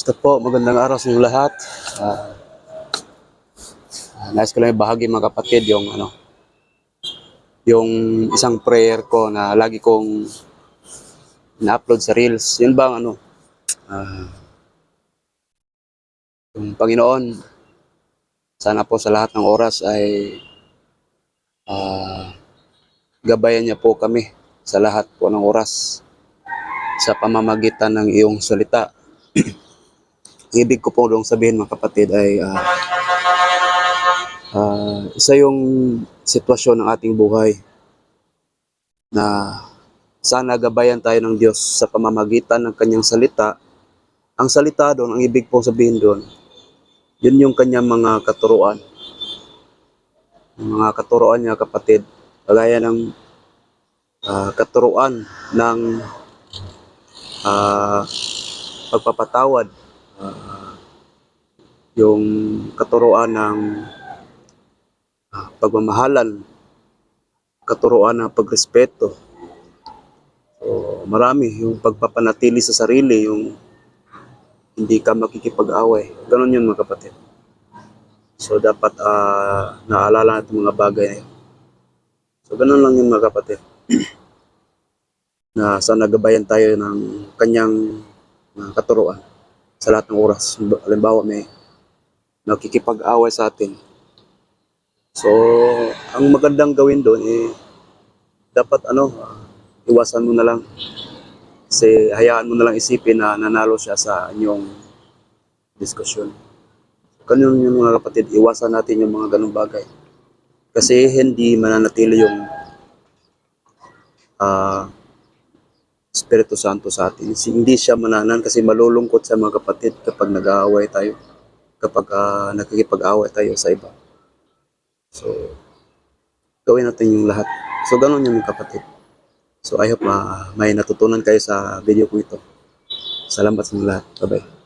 Basta po, magandang araw sa inyo lahat. Ah, ah, nais ko lang ibahagi mga kapatid yung ano, yung isang prayer ko na lagi kong na-upload sa Reels. Yun bang ano, ah, yung Panginoon, sana po sa lahat ng oras ay ah, gabayan niya po kami sa lahat po ng oras sa pamamagitan ng iyong salita ibig ko po dong sabihin mga kapatid ay ah, ah, isa yung sitwasyon ng ating buhay na sana gabayan tayo ng Diyos sa pamamagitan ng kanyang salita. Ang salita doon, ang ibig po sabihin doon, yun yung kanyang mga katuruan. Yung mga katuruan niya kapatid, kagaya ng ah, katuruan ng ah, pagpapatawad, Ah, yung katuruan ng ah, pagmamahalan, katuruan ng pagrespeto. So, marami yung pagpapanatili sa sarili, yung hindi ka makikipag-away. Ganon yun mga kapatid. So dapat ah, naalala natin mga bagay na yun. So ganon lang yun mga kapatid. na sana gabayan tayo ng kanyang mga katuruan sa lahat ng oras. Halimbawa, may nakikipag-away sa atin. So, ang magandang gawin doon eh, dapat ano, iwasan mo na lang. Kasi hayaan mo na lang isipin na nanalo siya sa inyong diskusyon. Ganun yung mga kapatid, iwasan natin yung mga ganung bagay. Kasi hindi mananatili yung ah Espiritu Santo sa atin. Hindi siya mananan kasi malulungkot sa mga kapatid kapag nag-aaway tayo. Kapag ah, nakikipag-away tayo sa iba. So, gawin natin yung lahat. So, ganun yung mga kapatid. So, I hope ah, may natutunan kayo sa video ko ito. Salamat sa lahat. Bye-bye.